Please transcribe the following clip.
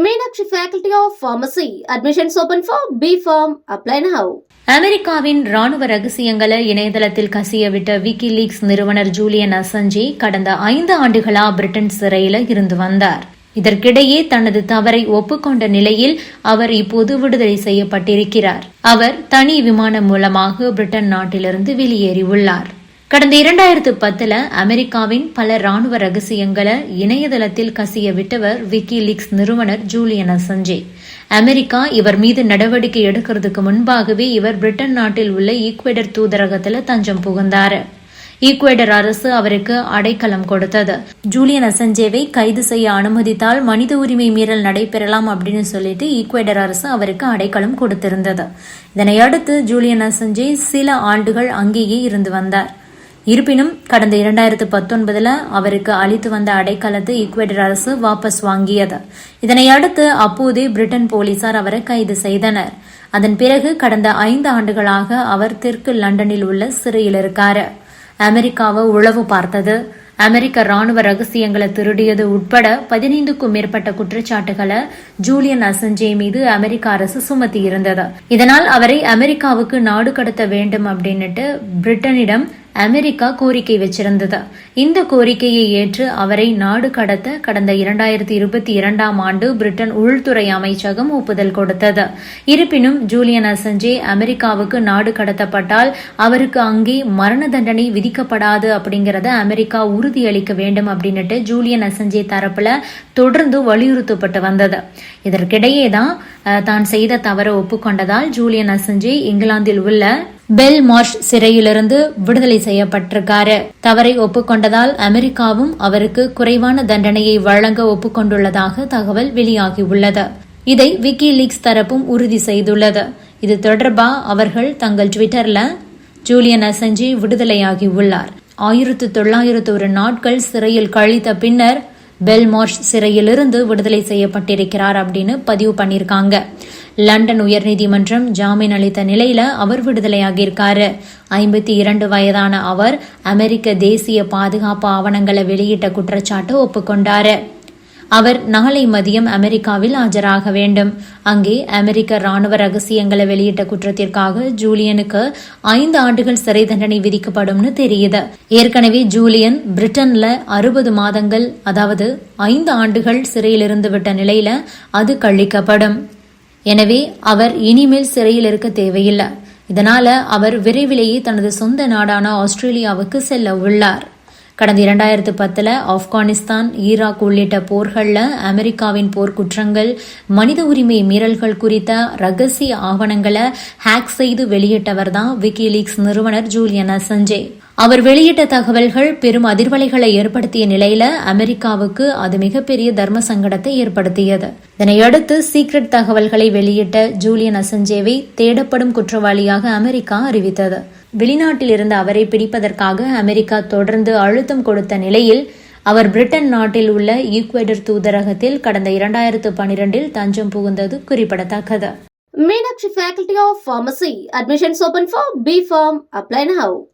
Meenakshi faculty of pharmacy admissions open for B pharm apply now அமெரிக்காவின் ராணுவ ரகசியங்களை இணையதளத்தில் கசியவிட்ட விக்கி லீக்ஸ் நிறுவனர் ஜூலியன் அசஞ்சி கடந்த ஐந்து ஆண்டுகளா பிரிட்டன் சிறையில இருந்து வந்தார். இதற்கிடையே தனது தவறை ஒப்புக்கொண்ட நிலையில் அவர் இப்போது விடுதலை செய்யப்பட்டிருக்கிறார். அவர் தனி விமானம் மூலமாக பிரிட்டன் நாட்டிலிருந்து வெளியேறியுள்ளார். கடந்த இரண்டாயிரத்து பத்துல அமெரிக்காவின் பல ராணுவ ரகசியங்களை இணையதளத்தில் கசிய விட்டவர் விக்கி லீக்ஸ் நிறுவனர் ஜூலியன் அசஞ்சே அமெரிக்கா இவர் மீது நடவடிக்கை எடுக்கிறதுக்கு முன்பாகவே இவர் பிரிட்டன் நாட்டில் உள்ள ஈக்வெடர் தூதரகத்தில் தஞ்சம் புகுந்தார். ஈக்வெடர் அரசு அவருக்கு அடைக்கலம் கொடுத்தது. ஜூலியன் அசஞ்சேவை கைது செய்ய அனுமதித்தால் மனித உரிமை மீறல் நடைபெறலாம் அப்படின்னு சொல்லிட்டு ஈக்வெடர் அரசு அவருக்கு அடைக்கலம் கொடுத்திருந்தது. இதனையடுத்து ஜூலியன் அசஞ்சே சில ஆண்டுகள் அங்கேயே இருந்து வந்தார். இருப்பினும் கடந்த இரண்டாயிரத்து பத்தொன்பதுல அவருக்கு அளித்து வந்த அடைக்கலத்தை ஈக்வெடர் அரசு வாபஸ் வாங்கியது. இதனை அடுத்து அப்போதே பிரிட்டன் போலீசார் அவரை கைது செய்தனர். அதன் பிறகு கடந்த ஐந்து ஆண்டுகளாக அவர் தெற்கு லண்டனில் உள்ள சிறையில் இருக்காரு. அமெரிக்காவை உளவு பார்த்தது. அமெரிக்க ராணுவ ரகசியங்களை திருடியது உட்பட பதினைந்துக்கும் மேற்பட்ட குற்றச்சாட்டுகளை ஜூலியன் அசஞ்சே மீது அமெரிக்க அரசு சுமத்தி இருந்தது இதனால் அவரை அமெரிக்காவுக்கு நாடு கடத்த வேண்டும் அப்படின்னுட்டு பிரிட்டனிடம் அமெரிக்கா கோரிக்கை வச்சிருந்தது. இந்த கோரிக்கையை ஏற்று அவரை நாடு கடத்த கடந்த இரண்டாயிரத்தி இருபத்தி இரண்டாம் ஆண்டு பிரிட்டன் உள்துறை அமைச்சகம் ஒப்புதல் கொடுத்தது. இருப்பினும் ஜூலியன் அசஞ்சே அமெரிக்காவுக்கு நாடு கடத்தப்பட்டால் அவருக்கு அங்கே மரண தண்டனை விதிக்கப்படாது அப்படிங்கறத அமெரிக்கா உறுதியளிக்க வேண்டும் அப்படின்னுட்டு ஜூலியன் அசஞ்சே தரப்புல தொடர்ந்து வலியுறுத்தப்பட்டு வந்தது. இதற்கிடையே தான் தான் செய்த தவறை ஒப்புக்கொண்டதால் ஜூலியன் அசஞ்சி இங்கிலாந்தில் உள்ள பெல் மார்ஷ் சிறையிலிருந்து விடுதலை செய்யப்பட்டிருக்காரு. தவறை ஒப்புக்கொண்டதால் அமெரிக்காவும் அவருக்கு குறைவான தண்டனையை வழங்க ஒப்புக்கொண்டுள்ளதாக தகவல் வெளியாகியுள்ளது. இதை விக்கி லீக்ஸ் தரப்பும் உறுதி செய்துள்ளது. இது தொடர்பா அவர்கள் தங்கள் ட்விட்டர்ல ஜூலியன் அசஞ்சி விடுதலையாகி உள்ளார். ஆயிரத்து தொள்ளாயிரத்து ஒரு நாட்கள் சிறையில் கழித்த பின்னர் பெல்மார்ஷ் சிறையிலிருந்து விடுதலை செய்யப்பட்டிருக்கிறார் அப்படின்னு பதிவு பண்ணியிருக்காங்க. லண்டன் உயர்நீதிமன்றம் ஜாமீன் அளித்த நிலையில அவர் விடுதலையாகியிருக்காரு. ஐம்பத்தி இரண்டு வயதான அவர் அமெரிக்க தேசிய பாதுகாப்பு ஆவணங்களை வெளியிட்ட குற்றச்சாட்டு ஒப்புக்கொண்டாரு. அவர் நாளை மதியம் அமெரிக்காவில் ஆஜராக வேண்டும். அங்கே அமெரிக்க ராணுவ ரகசியங்களை வெளியிட்ட குற்றத்திற்காக ஜூலியனுக்கு ஐந்து ஆண்டுகள் சிறை தண்டனை விதிக்கப்படும்னு தெரியுது. ஏற்கனவே ஜூலியன் பிரிட்டன்ல அறுபது மாதங்கள் அதாவது ஐந்து ஆண்டுகள் சிறையில் இருந்து விட்ட நிலையில அது கழிக்கப்படும். எனவே அவர் இனிமேல் சிறையில் இருக்க தேவையில்லை. இதனால அவர் விரைவிலேயே தனது சொந்த நாடான ஆஸ்திரேலியாவுக்கு செல்ல உள்ளார். கடந்த இரண்டாயிரத்து பத்தில் ஆப்கானிஸ்தான் ஈராக் உள்ளிட்ட போர்களில் அமெரிக்காவின் போர்க்குற்றங்கள் மனித உரிமை மீறல்கள் குறித்த ரகசிய ஆவணங்களை ஹேக் செய்து வெளியிட்டவர் தான் விக்கிலீக்ஸ் நிறுவனர் ஜூலியன் அசஞ்சே அவர் வெளியிட்ட தகவல்கள் பெரும் அதிர்வலைகளை ஏற்படுத்திய நிலையில அமெரிக்காவுக்கு அது மிகப்பெரிய தர்ம சங்கடத்தை ஏற்படுத்தியது. இதனையடுத்து சீக்ரெட் தகவல்களை வெளியிட்ட ஜூலியன் அசஞ்சேவை தேடப்படும் குற்றவாளியாக அமெரிக்கா அறிவித்தது. வெளிநாட்டில் இருந்து அவரை பிடிப்பதற்காக அமெரிக்கா தொடர்ந்து அழுத்தம் கொடுத்த நிலையில் அவர் பிரிட்டன் நாட்டில் உள்ள ஈக்வெடர் தூதரகத்தில் கடந்த இரண்டாயிரத்து பனிரெண்டில் தஞ்சம் புகுந்தது குறிப்பிடத்தக்கது. Meenakshi faculty of pharmacy admissions open for B pharm apply now